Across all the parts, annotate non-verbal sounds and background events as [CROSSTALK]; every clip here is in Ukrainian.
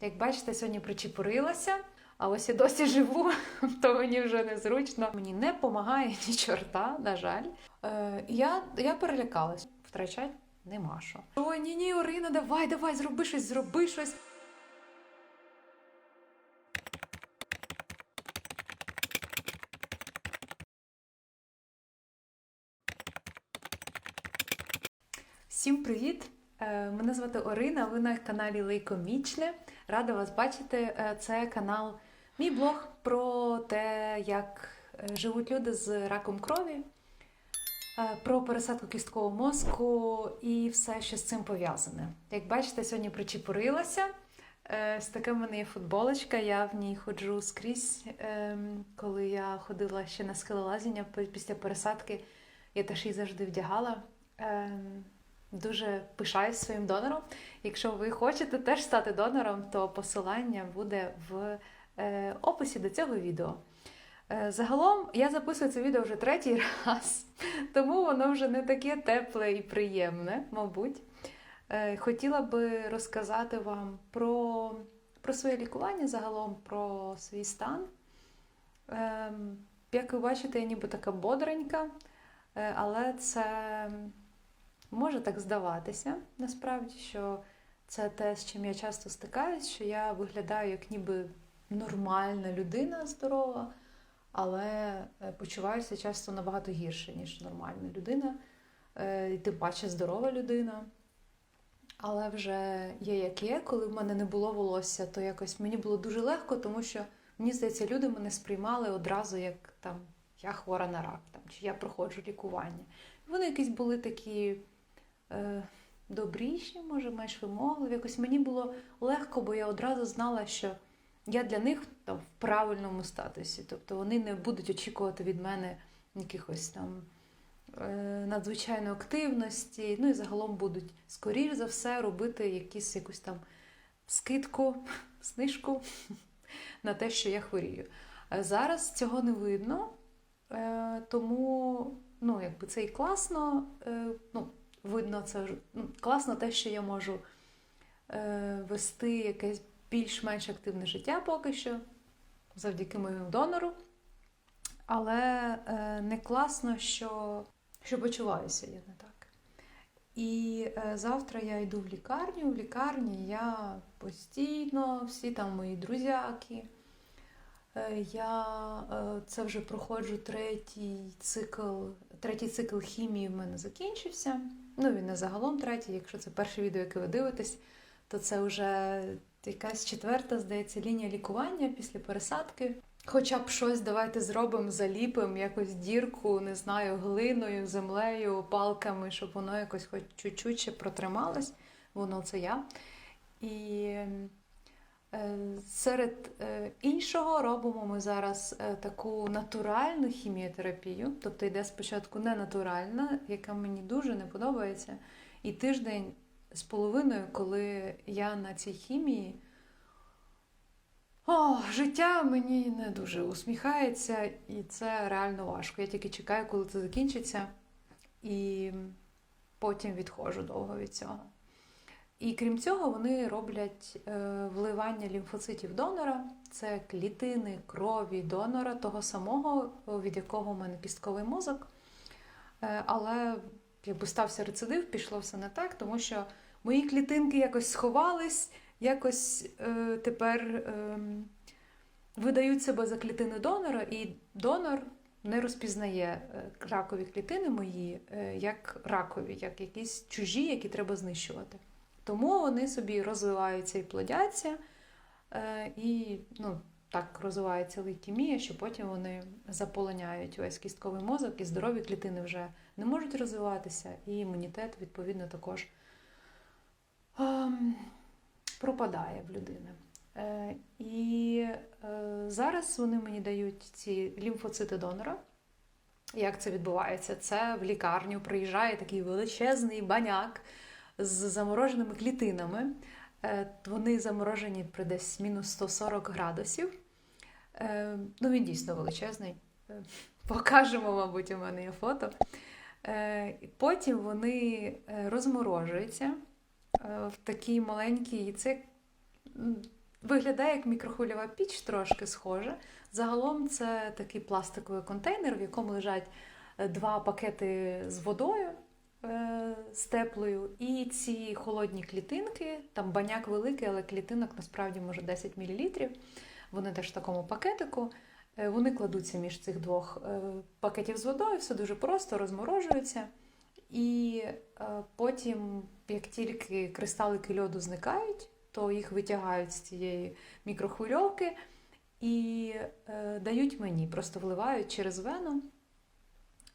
Як бачите, сьогодні причепурилася, а ось і досі живу, [LAUGHS] то мені вже незручно. Мені не допомагає ні чорта, на жаль. Е, я, я перелякалась. Втрачать нема що. Ой, ні, ні, Орина, давай, давай, зроби щось, зроби щось. Всім привіт! Е, Мене звати Орина, ви на каналі Лейкомічне. Рада вас бачити. Е, Це канал, мій блог про те, як е, живуть люди з раком крові, про пересадку кісткового мозку і все, що з цим пов'язане. Як бачите, сьогодні причепурилася. Ось така в мене є футболочка, я в ній ходжу скрізь. Ем, Коли я ходила ще на скелелазіння після пересадки, я теж її завжди вдягала. Дуже пишаюсь своїм донором. Якщо ви хочете теж стати донором, то посилання буде в е, описі до цього відео. Е, загалом я записую це відео вже третій [LAUGHS] раз, тому воно вже не таке тепле і приємне, мабуть. Е, хотіла би розказати вам про, про своє лікування загалом, про свій стан. Ем, як ви бачите, я ніби така бодренька, але це може так здаватися, насправді, що це те, з чим я часто стикаюсь, що я виглядаю як ніби нормальна людина здорова, але е, почуваюся часто набагато гірше, ніж нормальна людина, е, і тим паче здорова людина. Але вже є як є, коли в мене не було волосся, то якось мені було дуже легко, тому що мені здається, люди мене сприймали одразу як там я хвора на рак, там, чи я проходжу лікування. Вони якісь були такі добріші, може, менш вимогливі. Якось мені було легко, бо я одразу знала, що я для них там, в правильному статусі. Тобто вони не будуть очікувати від мене якихось там е, надзвичайної активності. Ну і загалом будуть, скоріш за все, робити якісь, якусь там скидку, [LAUGHS] знижку [LAUGHS] на те, що я хворію. Е, Зараз цього не видно, е, тому ну, якби це і класно. е, Ну, видно, це ну, класно те, що я можу е, вести якесь більш-менш активне життя поки що, завдяки моєму донору. Але е, не класно, що, що почуваюся я не так. І е, завтра я йду в лікарню. В лікарні я постійно, всі там мої друзяки. Е, Я е, це вже проходжу третій цикл, третій цикл хімії в мене закінчився. Ну, він не загалом третій. Якщо це перше відео, яке ви дивитесь, то це вже якась четверта, здається, лінія лікування після пересадки. Хоча б щось давайте зробимо, заліпимо, якось дірку, не знаю, глиною, землею, палками, щоб воно якось хоч чуть-чуть ще протрималось. Воно це я. І серед е, іншого робимо ми зараз е, таку натуральну хіміотерапію. Тобто йде спочатку не натуральна, яка мені дуже не подобається. І тиждень з половиною, коли я на цій хімії. О, життя мені не дуже усміхається, і це реально важко. Я тільки чекаю, коли це закінчиться, і потім відходжу довго від цього. І крім цього, вони роблять е, вливання лімфоцитів донора. Це клітини крові донора, того самого, від якого в мене кістковий мозок. Е, але якби стався рецидив, пішло все не так, тому що мої клітинки якось сховались, якось е, тепер е, видають себе за клітини донора, і донор не розпізнає е, ракові клітини мої як ракові, як якісь чужі, які треба знищувати. Тому вони собі розвиваються і плодяться, е, і ну, так розвивається лейкемія, що потім вони заполоняють весь кістковий мозок, і здорові клітини вже не можуть розвиватися, і імунітет, відповідно, також ем, пропадає в людини. Е, і е, зараз вони мені дають ці лімфоцити донора. Як це відбувається? Це в лікарню приїжджає такий величезний баняк з замороженими клітинами. Е, Вони заморожені при десь мінус 140 градусів. Е, Ну, він дійсно величезний. Е, Покажемо, мабуть, у мене є фото. Потім вони розморожуються в такий маленький, це виглядає як мікрохвильова піч, трошки схоже. Загалом це такий пластиковий контейнер, в якому лежать два пакети з водою з теплою, і ці холодні клітинки, там баняк великий, але клітинок насправді може 10 мл. Вони теж в такому пакетику. Е, Вони кладуться між цих двох е, пакетів з водою, все дуже просто, розморожуються. І е, потім, як тільки кристалики льоду зникають, то їх витягають з цієї мікрохвильовки і е, дають мені, просто вливають через вену.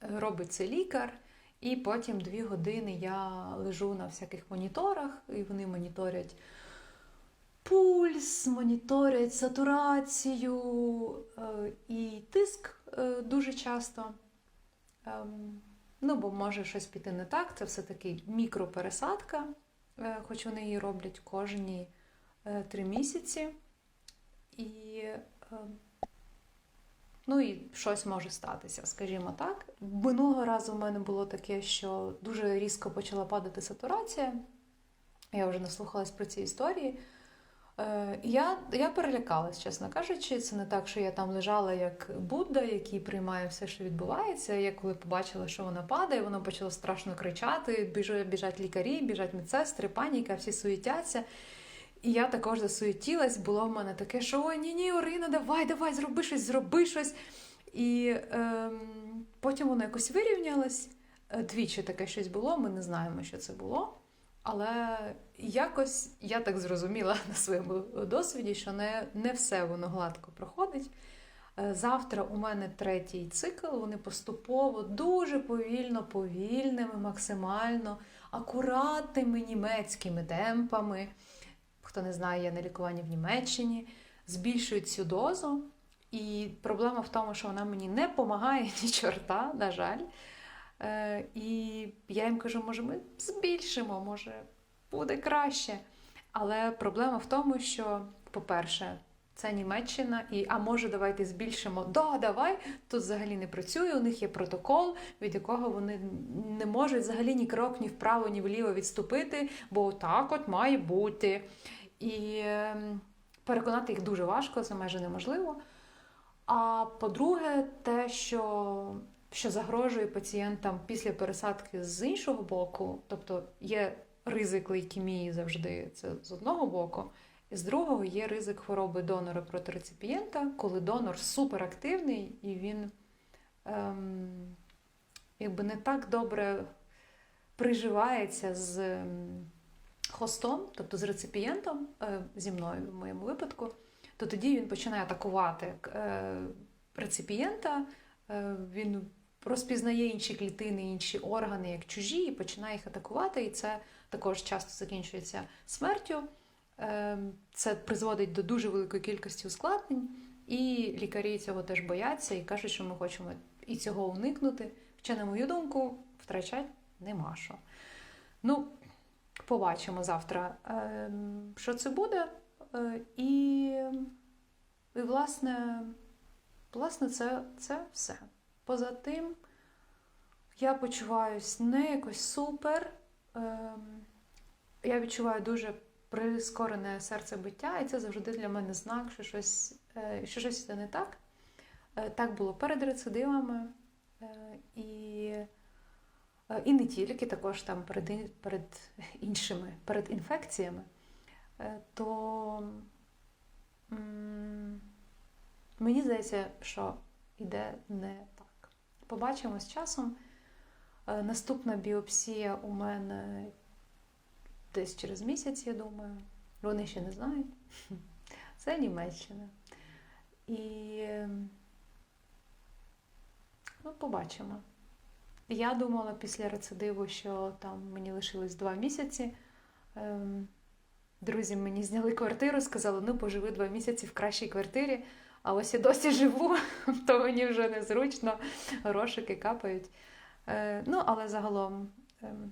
Е, Робить це лікар, і потім дві години я лежу на всяких моніторах, і вони моніторять пульс, моніторять сатурацію е, і тиск е, дуже часто. Ем, Ну, бо може щось піти не так. Це все-таки мікропересадка, е, хоч вони її роблять кожні три місяці. І, е, ну, і щось може статися, скажімо так. Минулого разу в мене було таке, що дуже різко почала падати сатурація. Я вже наслухалась про ці історії. Е, Я, я перелякалась, чесно кажучи. Це не так, що я там лежала як Будда, який приймає все, що відбувається. Я коли побачила, що вона падає, вона почала страшно кричати. Біжать, лікарі, біжать медсестри, паніка, всі суетяться. І я також засуетілась, було в мене таке, що ой, ні, ні, Орина, давай, давай, зроби щось, зроби щось. І ем, потім воно якось вирівнялось. Е, Двічі таке щось було, ми не знаємо, що це було. Але якось я так зрозуміла [LAUGHS] на своєму досвіді, що не, не все воно гладко проходить. Е, Завтра у мене третій цикл, вони поступово, дуже повільно, повільними, максимально акуратними німецькими темпами. Хто не знає, я на лікуванні в Німеччині, збільшують цю дозу. І проблема в тому, що вона мені не допомагає ні чорта, на жаль. Е, І я їм кажу, може, ми збільшимо, може, буде краще. Але проблема в тому, що, по-перше, це Німеччина, і а може, давайте збільшимо. Да, давай. Тут взагалі не працює. У них є протокол, від якого вони не можуть взагалі ні крок, ні вправо, ні вліво відступити, бо так от має бути. І ем, переконати їх дуже важко, це майже неможливо. А по-друге, те, що, що загрожує пацієнтам після пересадки з іншого боку, тобто є ризик лейкемії завжди, це з одного боку, і з другого є ризик хвороби донора проти реципієнта, коли донор суперактивний і він ем, якби не так добре приживається з ем, хостом, тобто з реципієнтом, е, зі мною в моєму випадку, то тоді він починає атакувати е, реципієнта, е, він розпізнає інші клітини, інші органи як чужі, і починає їх атакувати. І це також часто закінчується смертю. Це призводить до дуже великої кількості ускладнень, і лікарі цього теж бояться і кажуть, що ми хочемо і цього уникнути. Хоча, на мою думку, втрачати нема що. Ну, побачимо завтра, е, що це буде. Е, І, і власне, власне, це, це все. Поза тим, я почуваюсь не якось супер. Ем, Я відчуваю дуже прискорене серцебиття, і це завжди для мене знак, що щось, е, що щось не так. Е, Так було перед рецидивами і, і не тільки, також там перед, перед іншими, перед інфекціями. Е, То мені здається, що йде не так. Побачимо з часом. Е, Наступна біопсія у мене десь через місяць, я думаю. Вони ще не знають. [LAUGHS] Це Німеччина. І ну, побачимо. Я думала після рецидиву, що там мені лишилось два місяці. Ем, Друзі мені зняли квартиру, сказали, ну поживи два місяці в кращій квартирі, а ось я досі живу, [LAUGHS] то мені вже незручно, грошики капають. Е, ну, але загалом ем,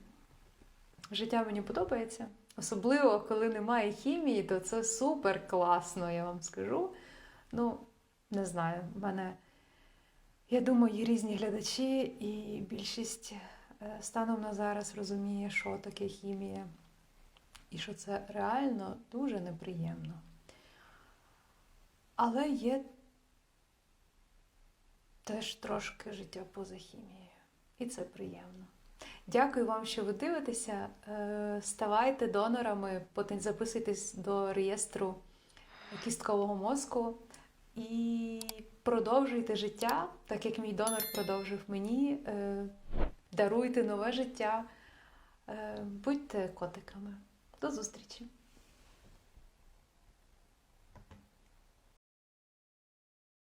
життя мені подобається. Особливо, коли немає хімії, то це супер класно, я вам скажу. Ну, не знаю, в мене, я думаю, є різні глядачі, і більшість е, станом на зараз розуміє, що таке хімія, і що це реально дуже неприємно. Але є теж трошки життя поза хімією. І це приємно. Дякую вам, що ви дивитеся. Е, Ставайте донорами, потім записуйтесь до реєстру кісткового мозку і продовжуйте життя, так як мій донор продовжив мені. Е, Даруйте нове життя. Е, Будьте котиками. До зустрічі!